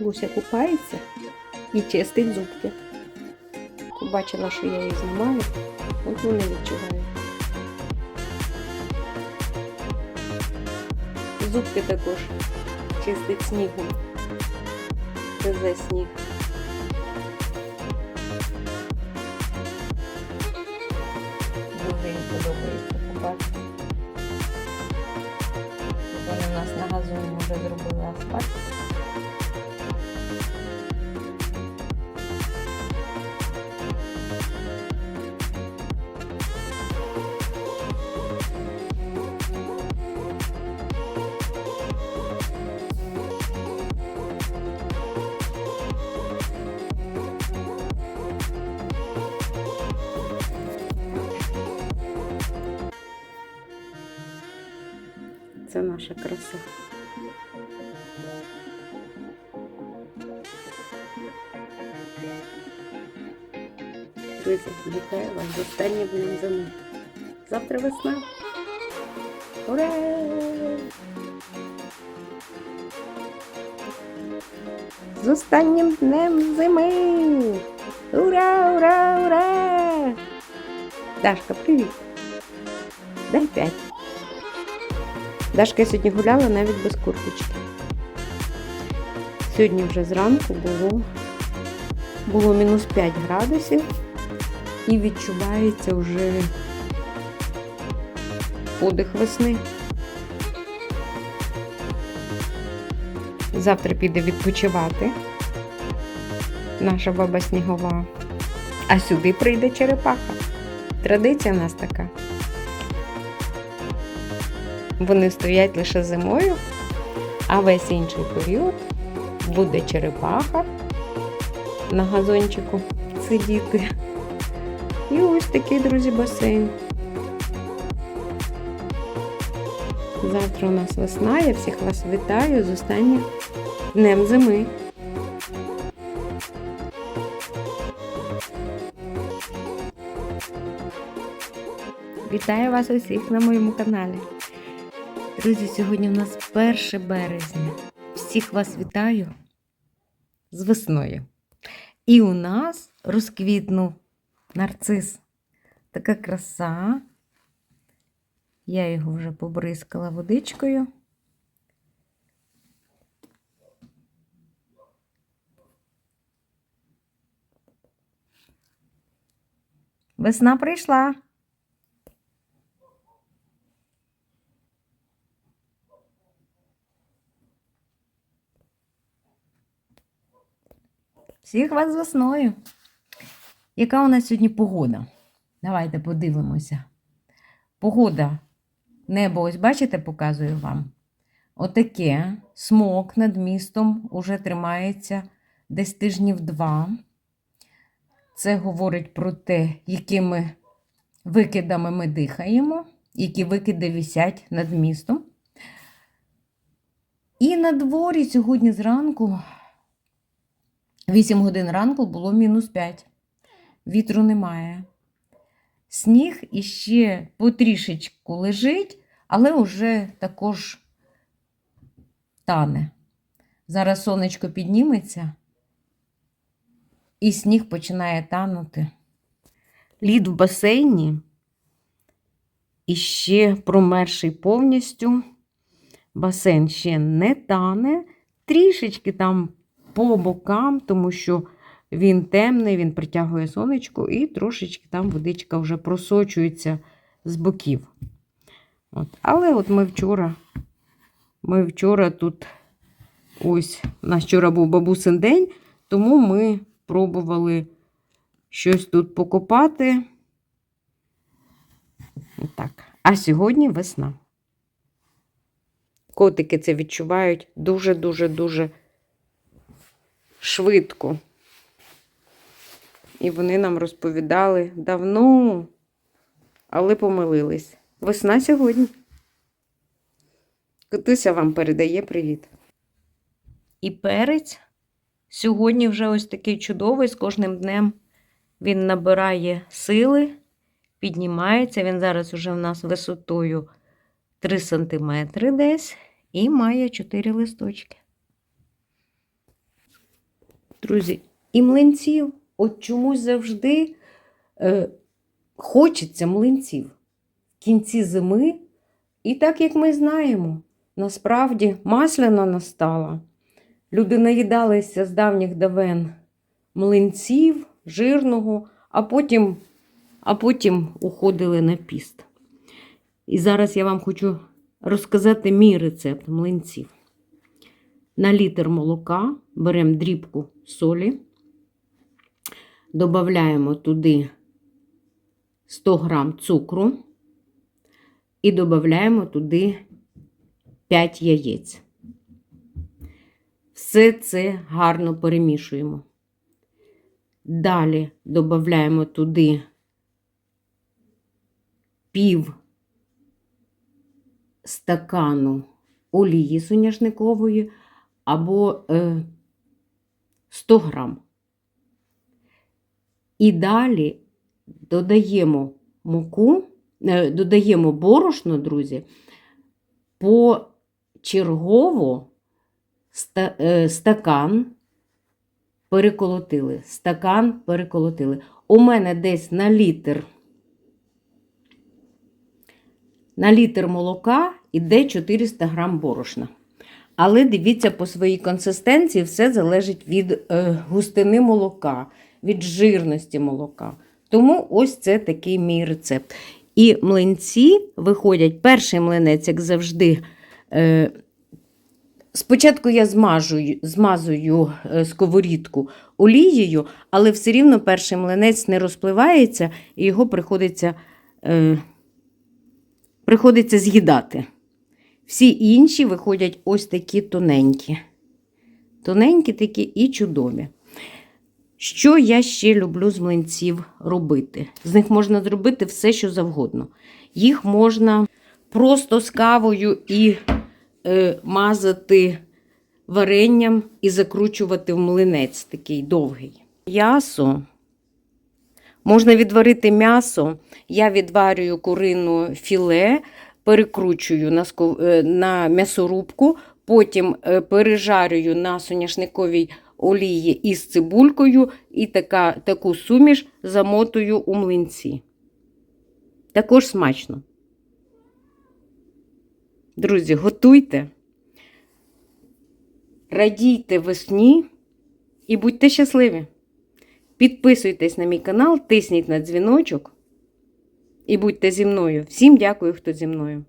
Луся купається і чистить зубки. Побачила, що я її знімаю, от вони відчувають. Зубки також чистить снігом. Везе сніг. Дуже їм подобається купати. Вони в нас на газоні вже зробили асфальт. Це наша краса. Друзі, вітаю вас з останнім днем зими. Завтра весна. Ура! З останнім днем зими! Ура, ура, ура! Дашка, привіт! Дай п'ять. Дашка сьогодні гуляла навіть без курточки. Сьогодні вже зранку було, було мінус 5 градусів і відчувається вже подих весни. Завтра піде відпочивати наша баба снігова. А сюди прийде черепаха. Традиція в нас така. Вони стоять лише зимою, а весь інший період буде черепаха на газончику сидіти. І ось такий, друзі, басейн. Завтра у нас весна, я всіх вас вітаю з останнім днем зими. Вітаю вас усіх на моєму каналі. Друзі, сьогодні у нас 1 березня. Всіх вас вітаю з весною. І у нас розквітнув нарцис. Така краса. Я його вже побризкала водичкою. Весна прийшла. Всіх вас з весною. Яка у нас сьогодні погода? Давайте подивимося. Погода. Небо, ось бачите, показую вам. Отаке. Смок над містом уже тримається десь тижнів два. Це говорить про те, якими викидами ми дихаємо, які викиди висять над містом. І на дворі сьогодні зранку 8 годин ранку було мінус 5. Вітру немає. Сніг іще потрішечку лежить, але вже також тане. Зараз сонечко підніметься, і сніг починає танути. Лід в басейні іще промерший повністю. Басейн ще не тане, трішечки там по бокам, тому що він темний, він притягує сонечко, і трошечки там водичка вже просочується з боків. От. Але от ми вчора, ми вчора тут, ось, у нас вчора був бабусин день, тому ми пробували щось тут покопати. Так. А сьогодні весна. Котики це відчувають дуже-дуже-дуже швидко. І вони нам розповідали давно, але помилились. Весна сьогодні. Котуся вам передає привіт. І перець сьогодні вже ось такий чудовий, з кожним днем він набирає сили, піднімається. Він зараз уже в нас висотою 3 см десь і має 4 листочки. Друзі, і млинців, от чомусь завжди е, хочеться млинців в кінці зими. І так як ми знаємо, насправді масляна настала. Люди наїдалися з давніх давен млинців, жирного, а потім, а потім уходили на піст. І зараз я вам хочу розказати мій рецепт млинців. На літр молока беремо дрібку солі, додаємо туди 100 грам цукру і додаємо туди 5 яєць. Все це гарно перемішуємо. Далі додаємо туди пів стакану олії соняшникової або е, 100 грам. І далі додаємо муку, е, додаємо борошно, друзі, почергово ста, е, стакан переколотили. Стакан переколотили. У мене десь на літр. На літр молока йде 400 грам борошна. Але дивіться, по своїй консистенції все залежить від е, густини молока, від жирності молока. Тому ось це такий мій рецепт. І млинці виходять, перший млинець, як завжди. Е, спочатку я змажую, змазую е, сковорідку олією, але все рівно перший млинець не розпливається і його приходиться, приходиться з'їдати. Всі інші виходять ось такі тоненькі. Тоненькі такі і чудові. Що я ще люблю з млинців робити? З них можна зробити все, що завгодно. Їх можна просто з кавою і е, мазати варенням і закручувати в млинець такий довгий. М'ясо. Можна відварити м'ясо. Я відварюю курину філе, перекручую е, на м'ясорубку, потім е, пережарюю на соняшниковій олії із цибулькою і така, таку суміш замотую у млинці. Також смачно. Друзі, готуйте, радійте весні і будьте щасливі. Підписуйтесь на мій канал, тисніть на дзвіночок і будьте зі мною. Всім дякую, хто зі мною.